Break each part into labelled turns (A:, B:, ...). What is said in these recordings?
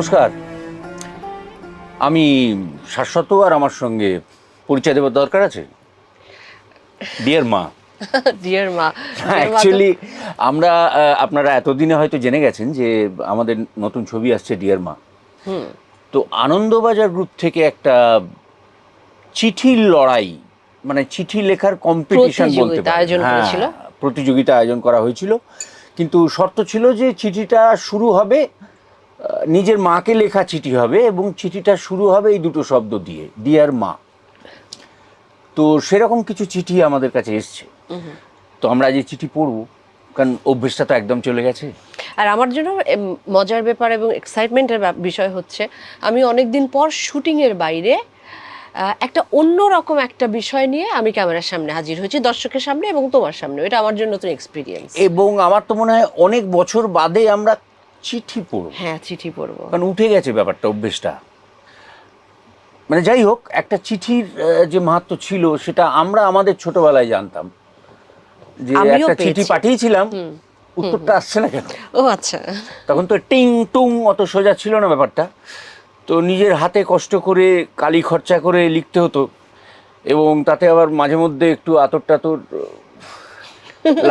A: নমস্কার। আমি শাশ্বত আর আমার সঙ্গে পরিচয় দেওয়ার দরকার আছে? ডিয়ার মা।
B: ডিয়ার মা।
A: অ্যাকচুয়ালি আমরা আপনারা এতদিনে হয়তো জেনে গেছেন যে আমাদের নতুন ছবি আসছে ডিয়ার মা। তো আনন্দবাজার গ্রুপ থেকে একটা চিঠির লড়াই মানে চিঠি লেখার কম্পিটিশন বলতে
B: প্রতিযোগিতা আয়োজন
A: হ্যাঁ। প্রতিযোগিতা আয়োজন করা হয়েছিল। কিন্তু শর্ত ছিল যে চিঠিটা শুরু হবে নিজের মাকে লেখা চিঠি হবে এবং চিঠিটা শুরু হবে এই দুটো শব্দ দিয়ে ডিয়ার মা। তো সেরকম কিছু চিঠি আমাদের কাছে এসছে। তো আমরা যে চিঠি পড়ব কারণ অভ্যেসটা তো একদম চলে গেছে।
B: আর আমার জন্য মজার ব্যাপার এবং এক্সাইটমেন্টের বিষয় হচ্ছে আমি অনেকদিন পর শুটিং এর বাইরে একটা অন্য রকম একটা বিষয় নিয়ে আমি ক্যামেরার সামনে হাজির হয়েছি দর্শকের সামনে এবং তোমার সামনে। এটা আমার জন্য নতুন এক্সপিরিয়েন্স
A: এবং আমার তো মনে হয় অনেক বছর বাদে আমরা চিঠি পড়ব।
B: হ্যাঁ চিঠি পড়ব।
A: কারণ উঠে গেছে ব্যাপারটা অভ্যেসটা। মানে যাই হোক একটা চিঠির যে মাহাত্ম ছিল সেটা আমরা আমাদের ছোটবেলায় জানতাম। যে একটা চিঠি পাঠিয়েছিলাম উত্তরটা আসছে না কেন?
B: ও আচ্ছা।
A: তখন তো টিং টুং অত সোজা ছিল না ব্যাপারটা। তো নিজের হাতে কষ্ট করে কালি খরচা করে লিখতে হতো। এবং তাতে আবার মাঝে মধ্যে একটু আতর টাতর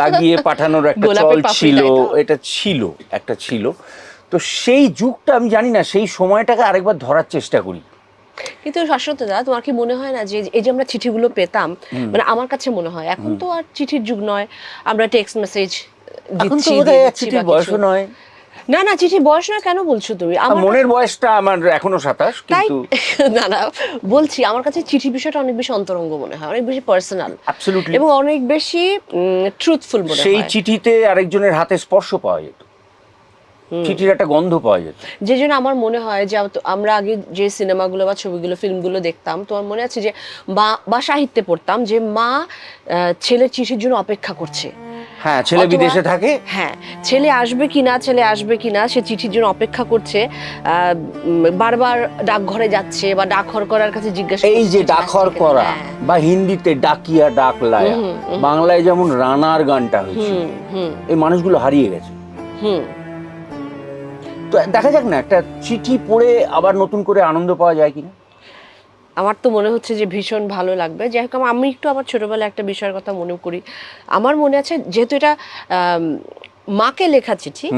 A: লাগিয়ে পাঠানোর একটা চল ছিল? এটা। ছিল একটা ছিল। তো সেই যুগটা আমি জানি না সেই সময়টাকে আরেকবার ধরার চেষ্টা করি।
B: কিন্তু শাশ্বত দা তোমার কি মনে হয় না যে এই যে আমরা চিঠিগুলো পেতাম মানে আমার কাছে মনে হয় এখন তো আর চিঠির যুগ নয় আমরা টেক্সট মেসেজ
A: এখন তো
B: দিচ্ছি
A: বোধহয়
B: দিয়ে
A: এক
B: দিচ্ছি
A: চিঠির
B: বা
A: বয়সও
B: কিছু।
A: নয়।
B: না না চিঠি বয়স নয় কেন বলছো তুমি? আমার
A: মনের বয়সটা আমার এখনও সাতাশ কিন্তু
B: না না বলছি আমার কাছে চিঠি বিষয়টা অনেক বেশি অন্তরঙ্গ মনে হয় অনেক বেশি পার্সোনাল
A: Absolutely.
B: এবং অনেক বেশি ট্রুথফুল মনে
A: সেই
B: হয়।
A: চিঠিতে আরেকজনের হাতে স্পর্শ পাওয়া যেত। চিঠির একটা গন্ধ পাওয়া যেত।
B: যে জন্য আমার মনে হয় যে আমরা আগে যে সিনেমাগুলো বা ছবিগুলো ফিল্মগুলো দেখতাম তোমার মনে আছে যে মা বা সাহিত্যে পড়তাম যে মা ছেলের চিঠির জন্য অপেক্ষা করছে।
A: হ্যাঁ ছেলে বিদেশে থাকে?
B: হ্যাঁ ছেলে আসবে কিনা ছেলে আসবে কিনা সে চিঠির জন্য অপেক্ষা করছে বারবার ডাকঘরে যাচ্ছে বা ডাকঘর করার কাছে জিজ্ঞাসা
A: এই যে ডাকর করা
B: হ্যাঁ।
A: বা হিন্দিতে ডাকিয়া ডাকলায়া বাংলায় যেমন রানার গানটা
B: হুম।
A: এই মানুষগুলো হারিয়ে গেছে।
B: হুম।
A: তো দেখা যাক না একটা চিঠি পড়ে আবার নতুন করে আনন্দ পাওয়া যায় কিনা?
B: আমার তো মনে হচ্ছে যে ভীষণ ভালো লাগবে। যাই হোক আমি একটু আমার ছোটোবেলায় একটা বিষয়ের কথা মনে করি। আমার মনে আছে যেহেতু এটা মাকে লেখা চিঠি।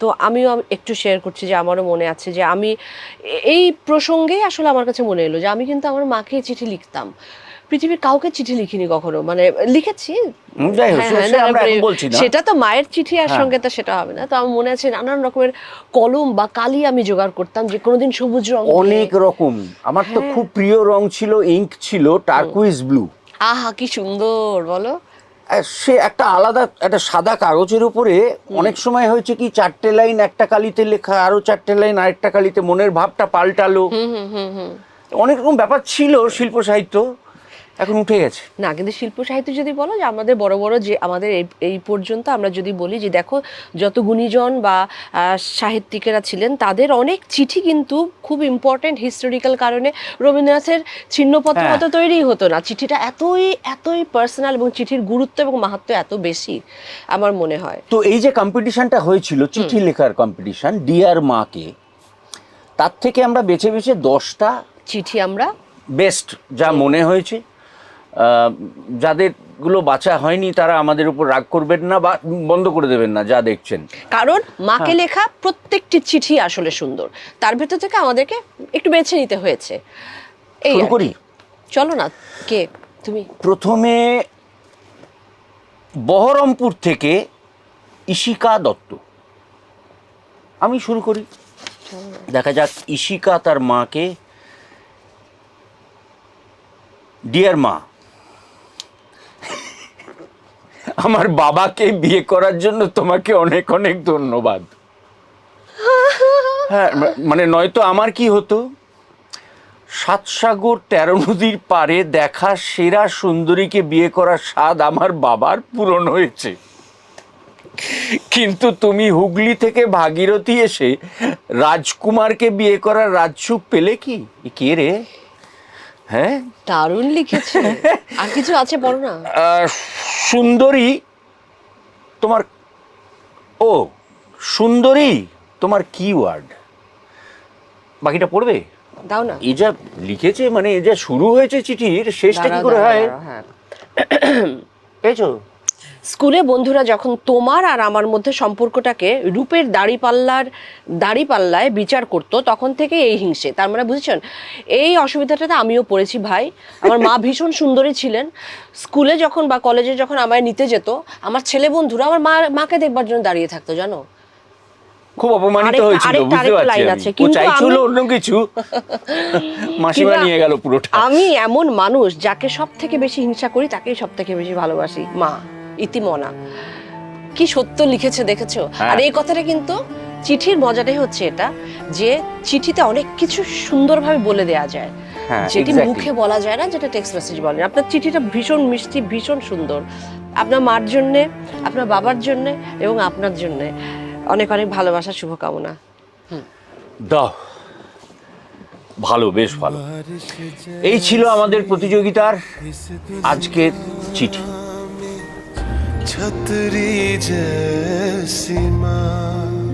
B: তো আমিও একটু শেয়ার করছি যে আমারও মনে আছে যে আমি এই প্রসঙ্গেই আসলে আমার কাছে মনে এলো যে আমি কিন্তু আমার মাকে চিঠি লিখতাম। পৃথিবীর কাউকে চিঠি লিখিনি কখনো। মানে লিখেছি। হ্যাঁ, হ্যাঁ, মানে। সেটা তো মায়ের চিঠি আর
A: হ্যাঁ।
B: সঙ্গে তো সেটা হবে না। তো আমার মনে আছে নানান রকমের কলম বা কালি আমি জোগাড় করতাম যে কোনোদিন সবুজ রং
A: অনেক রকম। আমার তো। খুব প্রিয় রং ছিল ইঙ্ক ছিল টার্কুইজ ব্লু
B: আহা কি সুন্দর বলো।
A: সে একটা আলাদা একটা সাদা কাগজের উপরে অনেক সময় হয়েছে কি চারটে লাইন একটা কালিতে লেখা আরও চারটে লাইন আরেকটা কালিতে মনের ভাবটা পাল্টালো। অনেক রকম ব্যাপার ছিল শিল্প সাহিত্য। এখন উঠে গেছে।
B: না কিন্তু শিল্প সাহিত্য যদি বলো যে আমাদের বড় বড় যে আমাদের এই পর্যন্ত আমরা যদি বলি যে দেখো যত গুণীজন বা সাহিত্যিকেরা ছিলেন তাদের অনেক চিঠি কিন্তু খুব ইম্পর্টেন্ট হিস্টোরিক্যাল কারণে রবীন্দ্রনাথের ছিন্নপত্র
A: হ্যাঁ।
B: হয়তো তৈরি হতো না। চিঠিটা এতই এতই পার্সোনাল এবং চিঠির গুরুত্ব এবং মাহাত্ম এত বেশি আমার মনে হয়।
A: তো এই যে কম্পিটিশনটা হয়েছিল চিঠি লেখার কম্পিটিশন ডিয়ার মাকে তার থেকে আমরা বেছে বেছে দশটা
B: চিঠি আমরা
A: বেস্ট যা মনে হয়েছে আহ, যাদেরগুলো বাঁচা হয়নি তারা আমাদের উপর রাগ করবেন না বা বন্ধ করে দেবেন না যা দেখছেন।
B: কারণ মাকে
A: হ্যাঁ।
B: লেখা প্রত্যেকটি চিঠি আসলে সুন্দর। তার ভেতর থেকে আমাদেরকে একটু বেছে নিতে হয়েছে। এই।
A: করি?
B: চলো না কে? তুমি।
A: প্রথমে বহরমপুর থেকে ইশিকা দত্ত। আমি শুরু করি। দেখা যাক ইশিকা তার মাকে ডিয়ার মা আমার বাবাকে বিয়ে করার জন্য তোমাকে অনেক অনেক ধন্যবাদ। হ্যাঁ মানে নয়তো আমার কি হতো? সাতসাগর তেরো নদীর পারে দেখা সেরা সুন্দরীকে বিয়ে করার স্বাদ আমার বাবার পূরণ হয়েছে। কিন্তু তুমি হুগলি থেকে ভাগীরথী এসে রাজকুমারকে বিয়ে করার রাজসুখ পেলে কি? কে রে? হ্যাঁ?
B: দারুণ লিখেছে। আর কিছু আছে বলো না।
A: সুন্দরী তোমার ও সুন্দরী তোমার কি ওয়ার্ড বাকিটা পড়বে?
B: দাও না।
A: এ যা লিখেছে মানে এ যা শুরু হয়েছে চিঠির শেষটা কি করে হয়?
B: হ্যাঁ।
A: পেয়েছ?
B: স্কুলে বন্ধুরা যখন তোমার আর আমার মধ্যে সম্পর্কটাকে রূপের দাড়িপাল্লার দাড়িপাল্লায় বিচার করতো তখন থেকে এই হিংসে। তার মানে বুঝেছেন? এই অসুবিধাটাতে আমিও পড়েছি ভাই। আমার মা ভীষণ সুন্দরী ছিলেন। স্কুলে যখন বা কলেজে যখন আমায় নিতে যেত আমার ছেলে বন্ধুরা আমার মা মাকে দেখবার জন্য দাঁড়িয়ে থাকতো জানো?
A: খুব অপমানিত হয়েছিল বুঝতে পারছি
B: লাইন
A: আমি।
B: আছে,
A: ও
B: কিন্তু
A: চাইছিল অন্য কিছু। মাসিমা নিয়ে গেল পুরোটা।
B: আমি এমন মানুষ যাকে সব থেকে বেশি হিংসা করি তাকেই সব থেকে বেশি ভালোবাসি মা। ইতিমনা। কি সত্য লিখেছে দেখেছ?
A: হ্যাঁ।
B: আর এই কথাটা কিন্তু চিঠির মজাটাই হচ্ছে এটা যে চিঠিতে অনেক কিছু সুন্দরভাবে বলে দেয়া যায়।
A: হ্যাঁ,
B: যেটি মুখে বলা যায় না যেটা টেক্সট মেসেজ বলেন আপনার চিঠিটা ভীষণ মিষ্টি ভীষণ সুন্দর। আপনার মার জন্যে আপনার বাবার জন্যে এবং আপনার জন্যে। অনেক অনেক ভালোবাসা শুভকামনা।
A: দাও। ভালো বেশ ভালো। এই ছিল আমাদের প্রতিযোগিতার আজকের চিঠি।
C: छतरी जैसी माँ।